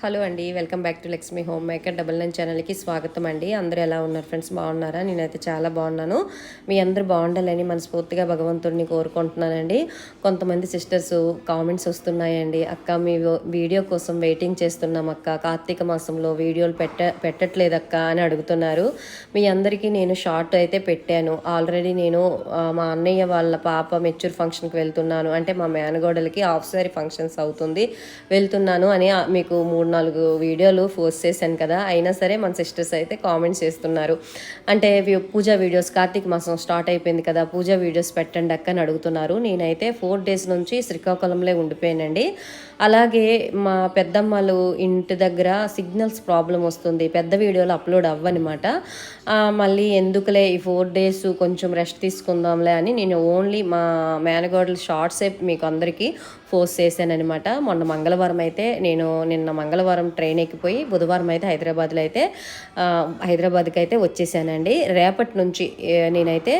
Hello అండి welcome back to Lakshmi home maker double nine ఛానల్కి స్వాగతం అండి. అందరూ ఎలా ఉన్నారు ఫ్రెండ్స్? బాగున్నారా? నేనైతే చాలా బాగున్నాను. మీ అందరూ బాగుండాలని మనస్ఫూర్తిగా భగవంతుడిని కోరుకుంటున్నానండి. కొంతమంది సిస్టర్స్ కామెంట్స్ వస్తున్నాయండి. అక్క మీ వీడియో కోసం వెయిటింగ్ చేస్తున్నాం అక్క. కార్తీక మాసంలో వీడియోలు పెట్ట పెట్టట్లేదు అక్క అని అడుగుతున్నారు. మీ అందరికీ నేను షార్ట్ అయితే పెట్టాను. ఆల్రెడీ నేను మా అన్నయ్య వాళ్ళ పాప మెచ్యూర్ ఫంక్షన్కి వెళ్తున్నాను. అంటే మా మేనగోడలకి హాఫ్ సారీ ఫంక్షన్స్ అవుతుంది. వెళ్తున్నాను అని మీకు మూడు నాలుగు వీడియోలు పోస్ట్ చేశాను కదా. అయినా సరే మన సిస్టర్స్ అయితే కామెంట్స్ చేస్తున్నారు. అంటే పూజ పూజా వీడియోస్ కార్తీక మాసం స్టార్ట్ అయిపోయింది కదా పూజ వీడియోస్ పెట్టండి అక్క అని అడుగుతున్నారు. నేనైతే ఫోర్ డేస్ నుంచి శ్రీకాకుళంలో ఉండిపోయానండి. అలాగే మా పెద్దమ్మలు ఇంటి దగ్గర సిగ్నల్స్ ప్రాబ్లం వస్తుంది. పెద్ద వీడియోలు అప్లోడ్ అవ్వనమాట. మళ్ళీ ఎందుకులే ఈ ఫోర్ డేస్ కొంచెం రెస్ట్ తీసుకుందాంలే అని నేను ఓన్లీ మా మేనగోడల షార్ట్సే మీకు అందరికీ ఫోర్స్ చేశానమాట మొన్న మంగళవారం అయితే నేను నిన్న మంగళవారం ట్రైన్ ఎక్కిపోయి బుధవారం అయితే హైదరాబాద్లో అయితే హైదరాబాద్కి అయితే వచ్చేసానండి. రేపటి నుంచి నేనైతే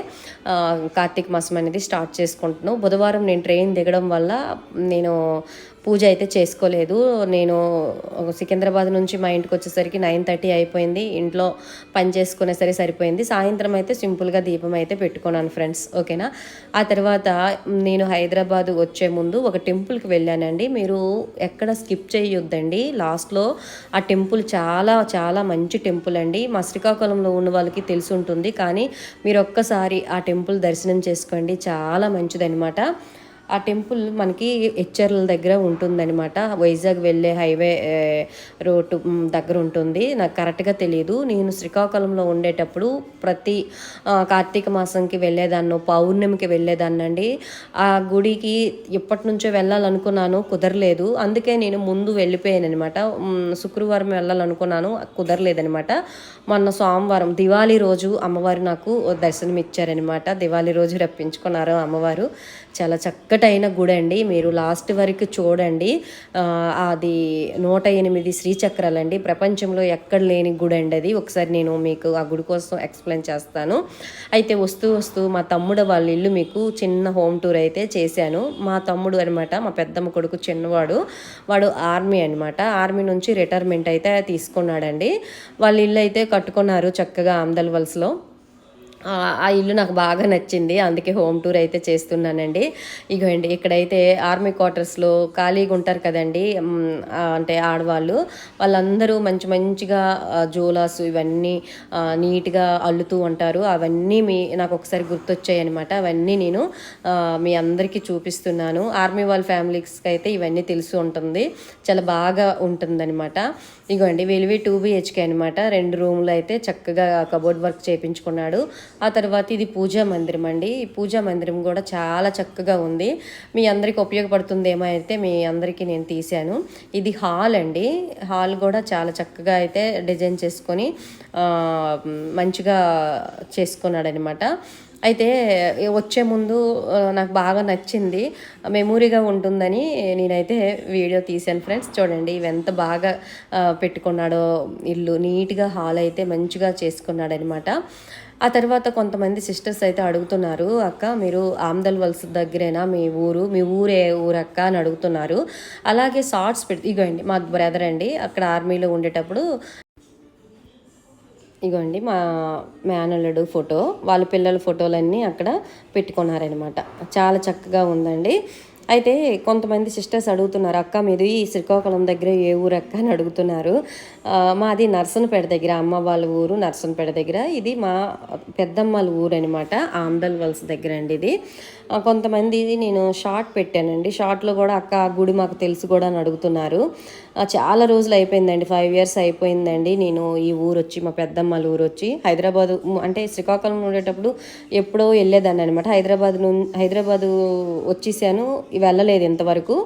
కార్తీక మాసం అనేది స్టార్ట్ చేసుకుంటున్నాను. బుధవారం నేను ట్రైన్ దిగడం వల్ల నేను పూజ అయితే చేసుకోలేదు. నేను సికింద్రాబాద్ నుంచి మా ఇంటికి వచ్చేసరికి నైన్ థర్టీ అయిపోయింది. ఇంట్లో పని చేసుకునేసరి సరిపోయింది. సాయంత్రం అయితే సింపుల్గా దీపం అయితే పెట్టుకున్నాను ఫ్రెండ్స్. ఓకేనా? ఆ తర్వాత నేను హైదరాబాద్ వచ్చే ముందు ఒక టెంపుల్కి వెళ్ళానండి. మీరు ఎక్కడ స్కిప్ చేయొద్దండి. లాస్ట్లో ఆ టెంపుల్ చాలా చాలా మంచి టెంపుల్ అండి. మా శ్రీకాకుళంలో ఉన్న వాళ్ళకి తెలిసి ఉంటుంది. కానీ మీరు ఒక్కసారి ఆ టెంపుల్ దర్శనం చేసుకోండి. చాలా మంచిదనమాట ఆ టెంపుల్ మనకి హెచ్చర్ల దగ్గర ఉంటుందన్నమాట. వైజాగ్ వెళ్ళే హైవే ఏ, రోడ్డు దగ్గర ఉంటుంది. నాకు కరెక్ట్గా తెలియదు నేను శ్రీకాకుళంలో ఉండేటప్పుడు ప్రతి కార్తీక మాసంకి వెళ్ళేదాన్నో పౌర్ణమికి వెళ్ళేదాన్నండి. ఆ గుడికి ఎప్పటి నుంచో వెళ్ళాలనుకున్నాను కుదరలేదు. అందుకే నేను ముందు వెళ్ళిపోయాను అనమాట శుక్రవారం వెళ్ళాలనుకున్నాను కుదరలేదనమాట మొన్న సోమవారం దివాళీ రోజు అమ్మవారు నాకు దర్శనం ఇచ్చారనమాట దివాళీ రోజు రప్పించుకున్నారు అమ్మవారు. చాలా చక్కటైన గుడి అండి. మీరు లాస్ట్ వరకు చూడండి. అది నూట ఎనిమిది శ్రీచక్రాలండి. ప్రపంచంలో ఎక్కడ లేని గుడి అండి అది. ఒకసారి నేను మీకు ఆ గుడి కోసం ఎక్స్ప్లెయిన్ చేస్తాను. అయితే వస్తూ వస్తూ మా తమ్ముడు వాళ్ళ ఇల్లు మీకు చిన్న హోమ్ టూర్ అయితే చేశాను. మా తమ్ముడు అనమాట మా పెద్దమ్మ కొడుకు చిన్నవాడు. వాడు ఆర్మీ అనమాట ఆర్మీ నుంచి రిటైర్మెంట్ అయితే తీసుకున్నాడండి. వాళ్ళ ఇల్లు అయితే కట్టుకున్నారు చక్కగా ఆమ్దల్ వలసలో. ఆ ఇల్లు నాకు బాగా నచ్చింది. అందుకే హోమ్ టూర్ అయితే చేస్తున్నానండి. ఇగోండి ఇక్కడైతే ఆర్మీ క్వార్టర్స్లో ఖాళీగా ఉంటారు కదండి. అంటే ఆడవాళ్ళు. వాళ్ళందరూ మంచి మంచిగా ఆ, జోలాస్ ఇవన్నీ నీట్గా అల్లుతూ ఉంటారు. అవన్నీ మీ నాకు ఒకసారి గుర్తొచ్చాయి అనమాట అవన్నీ నేను మీ అందరికీ చూపిస్తున్నాను. ఆర్మీ వాళ్ళ ఫ్యామిలీస్కి అయితే ఇవన్నీ తెలిసి ఉంటుంది. చాలా బాగా ఉంటుందన్నమాట. ఇగోండి వెలివి టూ బిహెచ్కే అనమాట రెండు రూమ్లు అయితే చక్కగా కబోర్డ్ వర్క్ చేయించుకున్నాడు ఆ తర్వాత ఇది పూజా మందిరం అండి. ఈ పూజా మందిరం కూడా చాలా చక్కగా ఉంది. మీ అందరికి ఉపయోగపడుతుందేమో అయితే మీ అందరికీ నేను తీశాను. ఇది హాల్ అండి. హాల్ కూడా చాలా చక్కగా అయితే డిజైన్ చేసుకొని మంచిగా చేసుకున్నాడనమాట అయితే వచ్చే ముందు నాకు బాగా నచ్చింది. మెమొరీగా ఉంటుందని నేనైతే వీడియో తీశాను ఫ్రెండ్స్. చూడండి ఇవి ఎంత బాగా పెట్టుకున్నాడో ఇల్లు నీట్గా హాల్ అయితే మంచిగా చేసుకున్నాడనమాట. ఆ తర్వాత కొంతమంది సిస్టర్స్ అయితే అడుగుతున్నారు అక్క మీరు ఆమ్దల్ వలస దగ్గరేనా? మీ ఊరు మీ ఊరే ఊరు అక్క? అని అడుగుతున్నారు. అలాగే షార్ట్స్ పెట్టి ఇగోండి మా బ్రదర్ అండి. అక్కడ ఆర్మీలో ఉండేటప్పుడు ఇగోండి మా మేనల్లుడు ఫోటో వాళ్ళ పిల్లల ఫోటోలన్నీ అక్కడ పెట్టుకున్నారనమాట. చాలా చక్కగా ఉందండి. అయితే కొంతమంది సిస్టర్స్ అడుగుతున్నారు అక్క మీరు ఈ శ్రీకాకుళం దగ్గర ఏ ఊరు అక్క? అని అడుగుతున్నారు. మాది నర్సన్పేట దగ్గర అమ్మ వాళ్ళ ఊరు నర్సన్పేట దగ్గర. ఇది మా పెద్దమ్మల ఊరు అనమాట ఆమ్దల్ వలస దగ్గర అండి ఇది. కొంతమంది నేను షార్ట్ పెట్టానండి. షార్ట్లో కూడా అక్క గుడి మాకు తెలుసు కూడా అని అడుగుతున్నారు. చాలా రోజులు అయిపోయిందండి ఫైవ్ ఇయర్స్ అయిపోయిందండి. నేను ఈ ఊరు వచ్చి మా పెద్దమ్మల ఊరు వచ్చి హైదరాబాద్ అంటే శ్రీకాకుళం ఉండేటప్పుడు ఎప్పుడో వెళ్ళేదాన్ని అనమాట హైదరాబాద్ను హైదరాబాద్ వచ్చేసాను వెళ్ళలేదు ఇంతవరకు.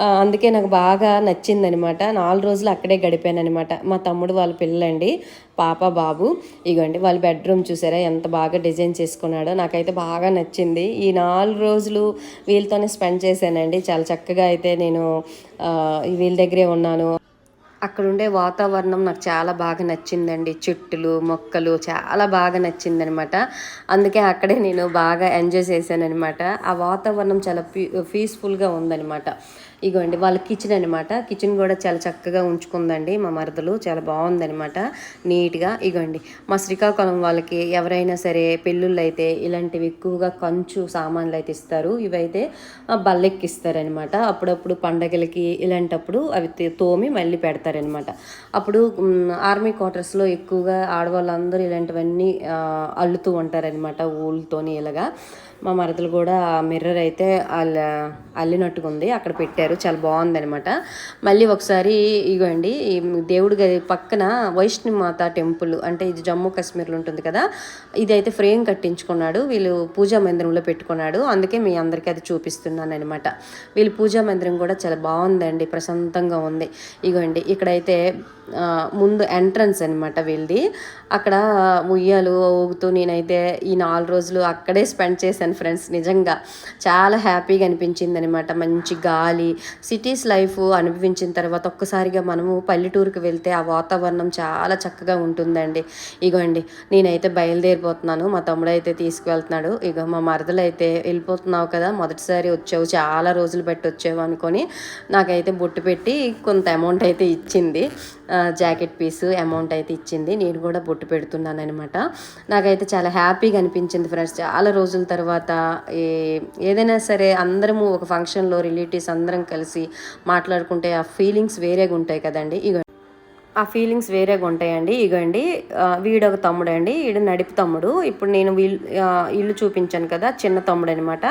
అందుకే నాకు బాగా నచ్చిందనమాట. నాలుగు రోజులు అక్కడే గడిపాను అనమాట మా తమ్ముడు వాళ్ళ పిల్లండి పాప బాబు. ఇగోండి వాళ్ళ బెడ్రూమ్ చూసారా? ఎంత బాగా డిజైన్ చేసుకున్నాడో. నాకైతే బాగా నచ్చింది. ఈ నాలుగు రోజులు వీళ్ళతోనే స్పెండ్ చేశానండి. చాలా చక్కగా అయితే నేను వీళ్ళ దగ్గరే ఉన్నాను. అక్కడ ఉండే వాతావరణం నాకు చాలా బాగా నచ్చిందండి. చెట్టులు మొక్కలు చాలా బాగా నచ్చిందనమాట. అందుకే అక్కడే నేను బాగా ఎంజాయ్ చేశానఅనమాట ఆ వాతావరణం చాలా పీ పీస్ఫుల్గా ఉందనమాట. ఇగోండి వాళ్ళ కిచెన్ అనమాట. కిచెన్ కూడా చాలా చక్కగా ఉంచుకుందండి మా మరదలు. చాలా బాగుందనమాట. నీట్గా ఇగోండి మా శ్రీకాకుళం వాళ్ళకి ఎవరైనా సరే పెళ్ళిళ్ళు అయితే ఇలాంటివి ఎక్కువగా కంచు సామాన్లు అయితే ఇస్తారు. ఇవైతే బల్లెక్కిస్తారనమాట. అప్పుడప్పుడు పండగలకి ఇలాంటప్పుడు అవి తోమి మళ్ళీ పెడతారు. పెడతారనమాట అప్పుడు ఆర్మీ క్వార్టర్స్లో ఎక్కువగా ఆడవాళ్ళందరూ ఇలాంటివన్నీ అల్లుతూ ఉంటారనమాట ఊళ్ళతోని ఇలాగా. మా మరదలు కూడా ఆ మిర్రర్ అయితే అల్ల అల్లినట్టుగా ఉంది అక్కడ పెట్టారు. చాలా బాగుందనమాట. మళ్ళీ ఒకసారి ఇగోండి దేవుడి గది పక్కన వైష్ణవి మాత టెంపుల్ అంటే ఇది జమ్మూ కాశ్మీర్లో ఉంటుంది కదా ఇది అయితే ఫ్రేమ్ కట్టించుకున్నాడు. వీళ్ళు పూజా మందిరంలో పెట్టుకున్నాడు. అందుకే మీ అందరికీ అది చూపిస్తున్నాను అనమాట వీళ్ళు పూజా మందిరం కూడా చాలా బాగుందండి. ప్రశాంతంగా ఉంది. ఇగోండి ఇక్కడైతే ముందు ఎంట్రన్స్ అనమాట వీళ్ళది. అక్కడ ఉయ్యాలు ఊగుతూ నేనైతే ఈ నాలుగు రోజులు అక్కడే స్పెండ్ చేశాను. ఫ్రెండ్స్. నిజంగా చాలా హ్యాపీగా అనిపించింది అనమాట మంచి గాలి సిటీస్ లైఫ్ అనుభవించిన తర్వాత ఒక్కసారిగా మనము పల్లెటూరుకి వెళ్తే ఆ వాతావరణం చాలా చక్కగా ఉంటుందండి. ఇగోండి నేనైతే బయలుదేరిపోతున్నాను. మా తమ్ముడు అయితే తీసుకువెళ్తున్నాడు. ఇక మా మరదలు అయితే వెళ్ళిపోతున్నావు కదా మొదటిసారి వచ్చావు చాలా రోజులు బట్టి వచ్చావు అనుకొని నాకైతే బొట్టు పెట్టి కొంత అమౌంట్ అయితే ఇచ్చింది. జాకెట్ పీస్ అమౌంట్ అయితే ఇచ్చింది. నేను కూడా బొట్టు పెడుతున్నాను అనమాట నాకైతే చాలా హ్యాపీగా అనిపించింది ఫ్రెండ్స్. చాలా రోజుల తర్వాత ఏ- ఏదైనా సరే అందరము ఒక ఫంక్షన్లో రిలేటివ్స్ అందరం కలిసి మాట్లాడుకుంటే ఆ ఫీలింగ్స్ వేరేగా ఉంటాయి కదండి. ఇక ఆ ఫీలింగ్స్ వేరేగా ఉంటాయండి. ఇగండి వీడొక తమ్ముడు అండి వీడు నడిపి తమ్ముడు. ఇప్పుడు నేను వీళ్ళు ఇల్లు చూపించాను కదా చిన్న తమ్ముడు అనమాట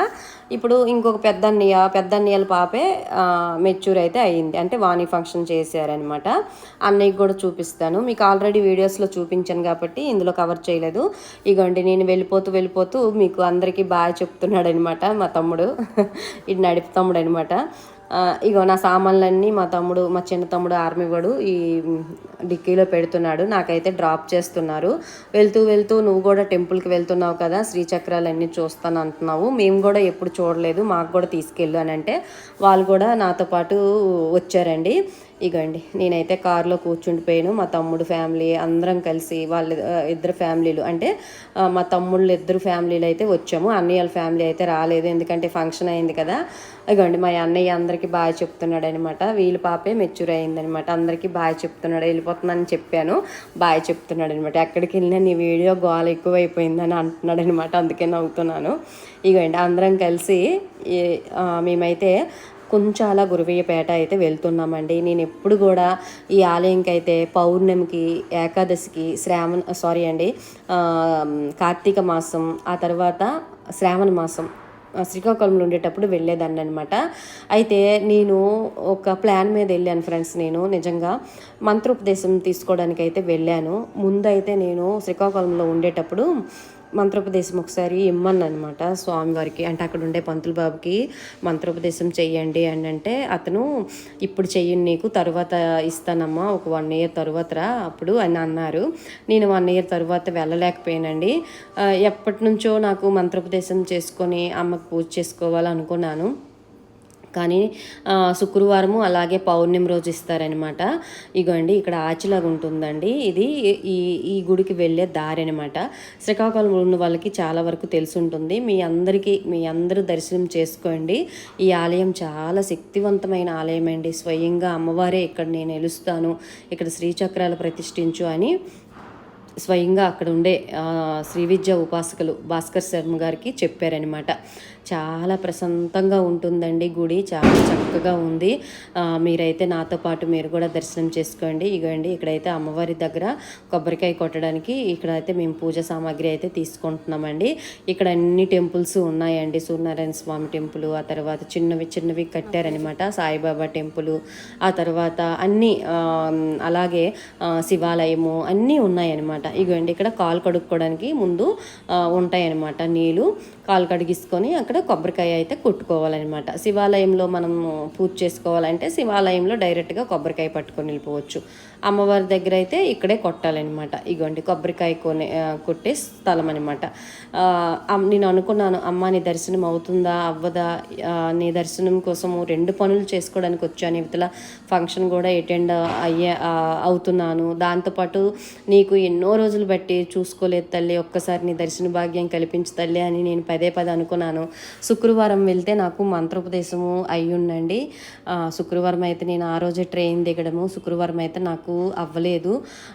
ఇప్పుడు ఇంకొక పెద్ద అన్నయ్య పెద్ద అన్నయ్యల పాపే మెచ్యూర్ అయితే అయ్యింది. అంటే వాణి ఫంక్షన్ చేశారనమాట. అన్నయ్యకి కూడా చూపిస్తాను. మీకు ఆల్రెడీ వీడియోస్లో చూపించాను కాబట్టి ఇందులో కవర్ చేయలేదు. ఇగోండి నేను వెళ్ళిపోతూ వెళ్ళిపోతూ మీకు అందరికీ బాగా చెప్తున్నాడు అనమాట మా తమ్ముడు. ఇది నడిపి తమ్ముడు అనమాట ఇగో నా సామాన్లన్నీ మా తమ్ముడు మా చిన్న తమ్ముడు ఆర్మీ వాడు ఈ డిక్కీలో పెడుతున్నాడు. నాకైతే డ్రాప్ చేస్తున్నారు. వెళ్తూ వెళ్తూ నువ్వు కూడా టెంపుల్కి వెళ్తున్నావు కదా శ్రీచక్రాలన్నీ చూస్తాను అంటున్నావు. మేము కూడా ఎప్పుడు చూడలేదు మాకు కూడా తీసుకెళ్ళు అని అంటే వాళ్ళు కూడా నాతో పాటు వచ్చారండి. ఇగండి నేనైతే కారులో కూర్చుండిపోయాను. మా తమ్ముడు ఫ్యామిలీ అందరం కలిసి వాళ్ళ ఇద్దరు ఫ్యామిలీలు అంటే మా తమ్ముళ్ళు ఇద్దరు ఫ్యామిలీలు అయితే వచ్చాము. అన్నయ్యల ఫ్యామిలీ అయితే రాలేదు ఎందుకంటే ఫంక్షన్ అయింది కదా. ఇగోండి మా అన్నయ్య అందరికీ బాగా చెప్తున్నాడు అనమాట వీళ్ళ పాపే మెచ్యూర్ అయిందనమాట. అందరికీ బాగా చెప్తున్నాడు వెళ్ళిపోతున్నానని చెప్పాను. బాగా చెప్తున్నాడు అనమాట ఎక్కడికి వెళ్ళినా నీ వీడియో గోల ఎక్కువైపోయిందని అంటున్నాడు అనమాట అందుకే నవ్వుతున్నాను. ఇగోండి అందరం కలిసి మేమైతే కొంచాల గురువయ్యపేట అయితే వెళ్తున్నామండి. నేను ఎప్పుడు కూడా ఈ ఆలయంకి అయితే పౌర్ణమికి ఏకాదశికి శ్రావణ సారీ అండి కార్తీక మాసం ఆ తర్వాత శ్రావణ మాసం శ్రీకాకుళంలో ఉండేటప్పుడు వెళ్ళేదాన్ని అనమాట అయితే నేను ఒక ప్లాన్ మీద వెళ్ళాను ఫ్రెండ్స్ నేను నిజంగా మంత్రోపదేశం తీసుకోవడానికి అయితే వెళ్ళాను. ముందైతే నేను శ్రీకాకుళంలో ఉండేటప్పుడు మంత్రోపదేశం ఒకసారి ఇమ్మన్ననమాట స్వామివారికి. అంటే అక్కడ ఉండే పంతులు బాబుకి మంత్రోపదేశం చెయ్యండి అని అంటే అతను ఇప్పుడు చెయ్యను నీకు తర్వాత ఇస్తానమ్మా ఒక వన్ ఇయర్ తర్వాత రా అప్పుడు అని అన్నారు. నేను వన్ ఇయర్ తర్వాత వెళ్ళలేకపోయానండి. ఎప్పటి నుంచో నాకు మంత్రోపదేశం చేసుకొని అమ్మకు పూజ చేసుకోవాలనుకున్నాను. కానీ శుక్రవారము అలాగే పౌర్ణమి రోజు ఇస్తారనమాట ఇగోండి ఇక్కడ ఆచిలాగా ఉంటుందండి. ఇది ఈ ఈ గుడికి వెళ్ళే దారి అనమాట శ్రీకాకుళం ఉన్న వాళ్ళకి చాలా వరకు తెలిసి ఉంటుంది మీ అందరికీ మీ అందరూ దర్శనం చేసుకోండి. ఈ ఆలయం చాలా శక్తివంతమైన ఆలయం అండి. స్వయంగా అమ్మవారే ఇక్కడ నేను నిలుస్తాను ఇక్కడ శ్రీచక్రాలు ప్రతిష్ఠించు అని స్వయంగా అక్కడ ఉండే శ్రీ విద్య ఉపాసకులు భాస్కర్ శర్మ గారికి చెప్పారనమాట చాలా ప్రశాంతంగా ఉంటుందండి గుడి. చాలా చక్కగా ఉంది. మీరైతే నాతో పాటు మీరు కూడా దర్శనం చేసుకోండి. ఇగోండి ఇక్కడైతే అమ్మవారి దగ్గర కొబ్బరికాయ కొట్టడానికి ఇక్కడైతే మేము పూజ సామాగ్రి అయితే తీసుకుంటున్నామండి. ఇక్కడ అన్ని టెంపుల్స్ ఉన్నాయండి. సూర్యనారాయణ స్వామి టెంపుల్ ఆ తర్వాత చిన్నవి చిన్నవి కట్టారనమాట సాయిబాబా టెంపుల్ ఆ తర్వాత అన్నీ అలాగే శివాలయము అన్నీ ఉన్నాయన్నమాట. ఇగోండి ఇక్కడ కాలు కడుక్కోవడానికి ముందు ఉంటాయన్నమాట నీళ్ళు కాలు కడిగిసుకొని అక్కడ కొబ్బరికాయ అయితే కొట్టుకోవాలన్నమాట. శివాలయంలో మనము పూజ చేసుకోవాలంటే శివాలయంలో డైరెక్ట్గా కొబ్బరికాయ పట్టుకొని వెళ్ళిపోవచ్చు. అమ్మవారి దగ్గర అయితే ఇక్కడే కొట్టాలన్నమాట. ఇగోండి కొబ్బరికాయ కొనే కొట్టే స్థలం అనమాట నేను అనుకున్నాను అమ్మ నీ దర్శనం అవుతుందా అవ్వదా? నీ దర్శనం కోసము రెండు పనులు చేసుకోవడానికి వచ్చాను. ఇవతల ఫంక్షన్ కూడా అటెండ్ అయ్యే అవుతున్నాను. దాంతోపాటు నీకు ఎన్నో రోజులు బట్టి చూసుకోలేదు తల్లి ఒక్కసారి నీ దర్శన భాగ్యం కల్పించు తల్లి అని నేను పదే పదే అనుకున్నాను. శుక్రవారం వెళ్తే నాకు మంత్రోపదేశము అయ్యుండండి. శుక్రవారం అయితే నేను ఆ రోజే ట్రైన్ దిగడము. శుక్రవారం అయితే నాకు అవ్వలేదు.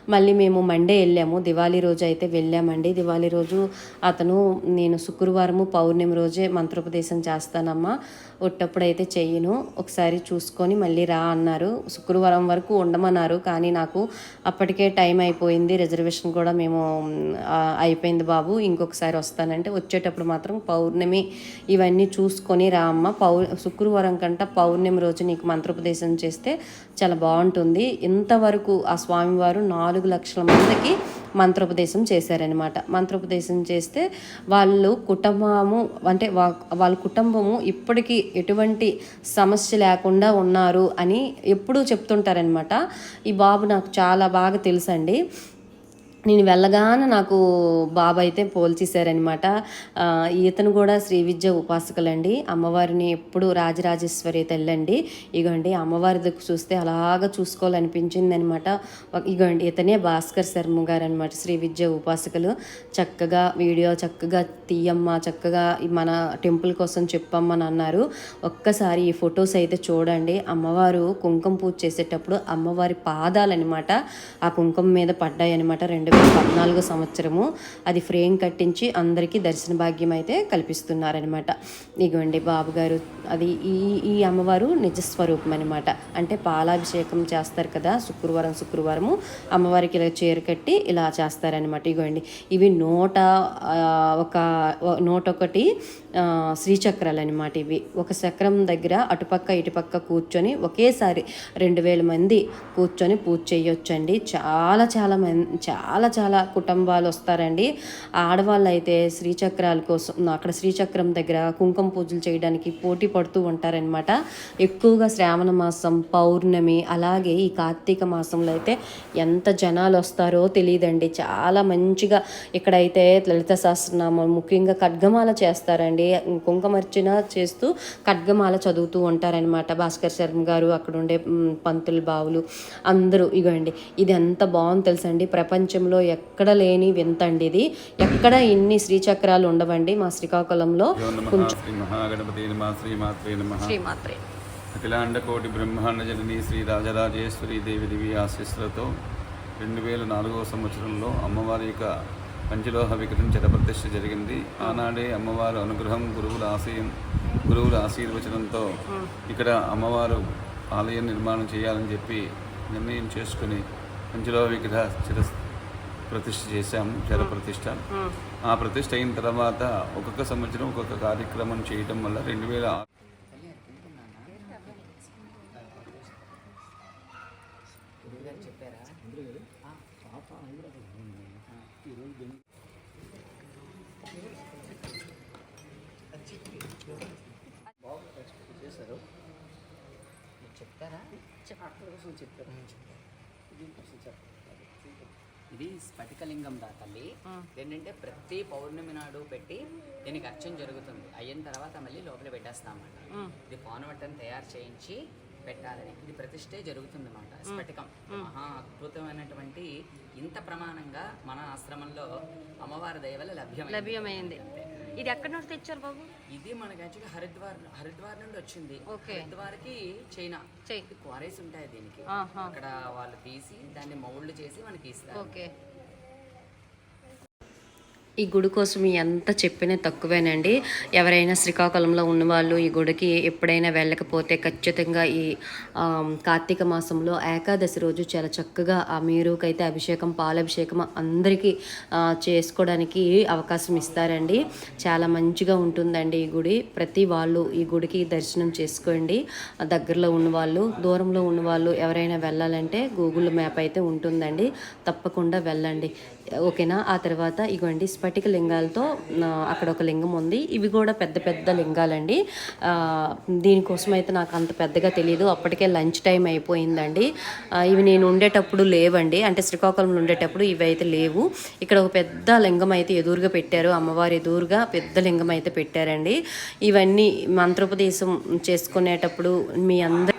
మళ్ళీ మేము మండే వెళ్ళాము. దివాళీ రోజు అయితే వెళ్ళామండి. దివాళీ రోజు అతను నేను శుక్రవారము పౌర్ణమి రోజే మంత్రోపదేశం చేస్తానమ్మా. ఒట్టప్పుడైతే చెయ్యను ఒకసారి చూసుకొని మళ్ళీ రా అన్నారు. శుక్రవారం వరకు ఉండమన్నారు కానీ నాకు అప్పటికే టైం అయిపోయింది. రిజర్వేషన్ కూడా మేము అయిపోయింది బాబు. ఇంకొకసారి వస్తానంటే వచ్చేటప్పుడు మాత్రం పౌర్ణమి ఇవన్నీ చూసుకొని రా అమ్మ. పౌ శుక్రవారం కంట పౌర్ణమి రోజు నీకు మంత్రోపదేశం చేస్తే చాలా బాగుంటుంది. ఇంతవరకు ఆ స్వామివారు నాలుగు లక్షల మందికి మంత్రోపదేశం చేశారనమాట మంత్రోపదేశం చేస్తే వాళ్ళు కుటుంబము అంటే వా- వాళ్ళ కుటుంబము ఇప్పటికీ ఎటువంటి సమస్య లేకుండా ఉన్నారు అని ఎప్పుడూ చెప్తుంటారనమాట ఈ బాబు నాకు చాలా బాగా తెలుసండి. నేను వెళ్ళగానే నాకు బాబు అయితే పోల్చేశారనమాట ఈతను కూడా శ్రీ విద్య ఉపాసకులండి. అమ్మవారిని ఎప్పుడు రాజరాజేశ్వరి తెల్లండి. ఇగోండి అమ్మవారి దిక్కు చూస్తే అలాగ చూసుకోవాలనిపించింది అనమాట ఇగోండి ఇతనే భాస్కర్ శర్మ గారు అనమాట శ్రీ విద్య ఉపాసకులు. చక్కగా వీడియో చక్కగా తీయమ్మ చక్కగా మన టెంపుల్ కోసం చెప్పమ్మని అన్నారు. ఒక్కసారి ఈ ఫొటోస్ అయితే చూడండి. అమ్మవారు కుంకుమ పూజ చేసేటప్పుడు అమ్మవారి పాదాలన్నమాట ఆ కుంకుమ మీద పడ్డాయి అనమాట రెండు పద్నాలుగు సంవత్సరము. అది ఫ్రేమ్ కట్టించి అందరికీ దర్శన భాగ్యం అయితే కల్పిస్తున్నారనమాట ఇగోండి బాబు గారు అది ఈ ఈ అమ్మవారు నిజస్వరూపం అనమాట అంటే పాలాభిషేకం చేస్తారు కదా శుక్రవారం శుక్రవారము అమ్మవారికి ఇలా చీర కట్టి ఇలా చేస్తారనమాట ఇగోండి ఇవి నూట ఒక నూట ఒకటి శ్రీచక్రాలు అనమాట ఇవి. ఒక చక్రం దగ్గర అటుపక్క ఇటుపక్క కూర్చొని ఒకేసారి రెండు వేల మంది కూర్చొని పూజ చేయొచ్చండి. చాలా చాలా మంది చాలా చాలా కుటుంబాలు వస్తారండి. ఆడవాళ్ళు అయితే శ్రీచక్రాల కోసం అక్కడ శ్రీచక్రం దగ్గర కుంకుమ పూజలు చేయడానికి పోటీ పడుతూ ఉంటారనమాట ఎక్కువగా శ్రావణ మాసం పౌర్ణమి అలాగే ఈ కార్తీక మాసంలో అయితే ఎంత జనాలు వస్తారో తెలియదండి. చాలా మంచిగా ఇక్కడైతే లలిత సహస్రనామం ముఖ్యంగా ఖడ్గమాల చేస్తారండి. కుంకుమర్చన చేస్తూ ఖడ్గమాల చదువుతూ ఉంటారనమాట భాస్కర్ శర్మ గారు అక్కడ ఉండే పంతులు బావులు అందరూ. ఇగోండి ఇది ఎంత బాగుంది తెలుసండి. ప్రపంచంలో ఎక్కడ లేని వింత అండి ఇది. ఎక్కడ ఇన్ని శ్రీచక్రాలు ఉండవండి మా శ్రీకాకుళంలో. అఖిలాండ కోటి బ్రహ్మాండ జనని శ్రీ రాజరాజేశ్వరి దేవి దివి ఆశీస్సులతో రెండు వేల నాలుగవ సంవత్సరంలో అమ్మవారి యొక్క పంచలోహ విగ్రహం చిరప్రతిష్ఠ జరిగింది. ఆనాడే అమ్మవారు అనుగ్రహం గురువుల ఆశయం గురువుల ఆశీర్వచనంతో ఇక్కడ అమ్మవారు ఆలయం నిర్మాణం చేయాలని చెప్పి నిర్ణయం చేసుకుని పంచలోహ విగ్రహ చిర ప్రతిష్ఠ చేశాము జల ప్రతిష్ఠ. ఆ ప్రతిష్ఠ అయిన తర్వాత ఒక్కొక్క సంవత్సరం ఒక్కొక్క కార్యక్రమం చేయటం వల్ల రెండు వేల స్ఫటికలింగం దా తల్లి. ఏంటంటే ప్రతి పౌర్ణమి నాడు పెట్టి దీనికి అర్చన జరుగుతుంది. అయిన తర్వాత మళ్ళీ లోపల పెట్టేస్తామండి. ఇది పానవట్టం తయారు చేయించి పెట్టాలని. ఇది ప్రతిష్టే జరుగుతుంది అన్నమాట స్ఫటికం. మహా అద్భుతమైనటువంటి ఇంత ప్రమాణంగా మన ఆశ్రమంలో అమ్మవారి దయ వల్ల లభ్యమైంది. ఇది ఎక్కడి నుంచి తెచ్చారు బాబు? ఇది మనకి యాక్చువల్గా హరిద్వార్ హరిద్వార్ నుండి వచ్చింది. ఓకే. హరిద్వార్కి చైనా. క్వారీస్ ఉంటాయి దీనికి. అక్కడ వాళ్ళు తీసి దాన్ని మౌల్డ్ చేసి మనకి ఇస్తారు. ఓకే. ఈ గుడి కోసం ఎంత చెప్పినా తక్కువేనండి. ఎవరైనా శ్రీకాకుళంలో ఉన్నవాళ్ళు ఈ గుడికి ఎప్పుడైనా వెళ్ళకపోతే ఖచ్చితంగా ఈ కార్తీక మాసంలో ఏకాదశి రోజు చాలా చక్కగా ఆ మీరుకైతే అభిషేకం పాలభిషేకం అందరికీ చేసుకోవడానికి అవకాశం ఇస్తారండి. చాలా మంచిగా ఉంటుందండి ఈ గుడి. ప్రతి వాళ్ళు ఈ గుడికి దర్శనం చేసుకోండి. దగ్గరలో ఉన్నవాళ్ళు దూరంలో ఉన్నవాళ్ళు ఎవరైనా వెళ్ళాలంటే గూగుల్ మ్యాప్ అయితే ఉంటుందండి. తప్పకుండా వెళ్ళండి. ఓకేనా? ఆ తర్వాత ఇగోండి స్ఫటిక లింగాలతో అక్కడ ఒక లింగం ఉంది. ఇవి కూడా పెద్ద పెద్ద లింగాలండి. దీనికోసం అయితే నాకు అంత పెద్దగా తెలియదు అప్పటికే లంచ్ టైం అయిపోయిందండి. ఇవి నేను ఉండేటప్పుడు లేవండి. అంటే శ్రీకాకుళంలో ఉండేటప్పుడు ఇవి అయితే లేవు. ఇక్కడ ఒక పెద్ద లింగం అయితే ఎదురుగా పెట్టారు. అమ్మవారి ఎదురుగా పెద్ద లింగం అయితే పెట్టారండి. ఇవన్నీ మంత్రోపదేశం చేసుకునేటప్పుడు మీ అందరి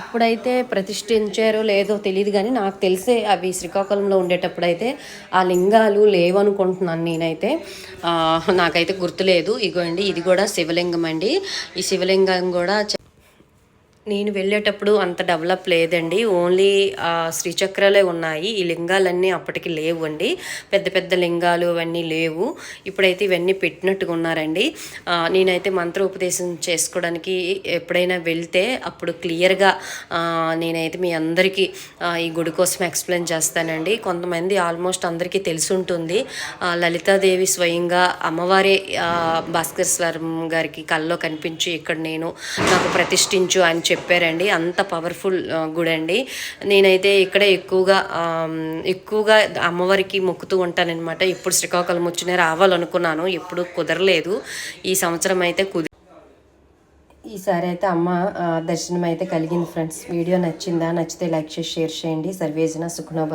అప్పుడైతే ప్రతిష్ఠించారో లేదో తెలియదు కానీ నాకు తెలిసే అవి శ్రీకాకుళంలో ఉండేటప్పుడు అయితే ఆ లింగాలు లేవనుకుంటున్నాను నేనైతే. నాకైతే గుర్తులేదు. ఇగోండి ఇది కూడా శివలింగం అండి. ఈ శివలింగం కూడా నేను వెళ్ళేటప్పుడు అంత డెవలప్ లేదండి. ఓన్లీ శ్రీచక్రాలే ఉన్నాయి. ఈ లింగాలన్నీ అప్పటికి లేవు అండి పెద్ద పెద్ద లింగాలు అవన్నీ లేవు. ఇప్పుడైతే ఇవన్నీ పెట్టినట్టుగా ఉన్నారండి. నేనైతే మంత్రోపదేశం చేసుకోవడానికి ఎప్పుడైనా వెళ్తే అప్పుడు క్లియర్గా నేనైతే మీ అందరికీ ఈ గుడి కోసం ఎక్స్ప్లెయిన్ చేస్తానండి. కొంతమంది ఆల్మోస్ట్ అందరికీ తెలిసి ఉంటుంది. లలితాదేవి స్వయంగా అమ్మవారే భాస్కర్ స్వరం గారికి కల్లో కనిపించి ఇక్కడ నేను నాకు ప్రతిష్ఠించు అని చెప్పి చెప్పారండి. అంత పవర్ఫుల్ గుడి అండి నేనైతే ఇక్కడే ఎక్కువగా ఎక్కువగా అమ్మవారికి మొక్కుతూ ఉంటానన్నమాట. ఇప్పుడు శ్రీకాకుళం వచ్చిన రావాలనుకున్నాను. ఎప్పుడు కుదరలేదు. ఈ సంవత్సరం అయితే కుది ఈసారి అయితే అమ్మ దర్శనం అయితే కలిగింది ఫ్రెండ్స్. వీడియో నచ్చిందా? నచ్చితే లైక్ చేసి షేర్ చేయండి. సర్వేజన సుఖనోభ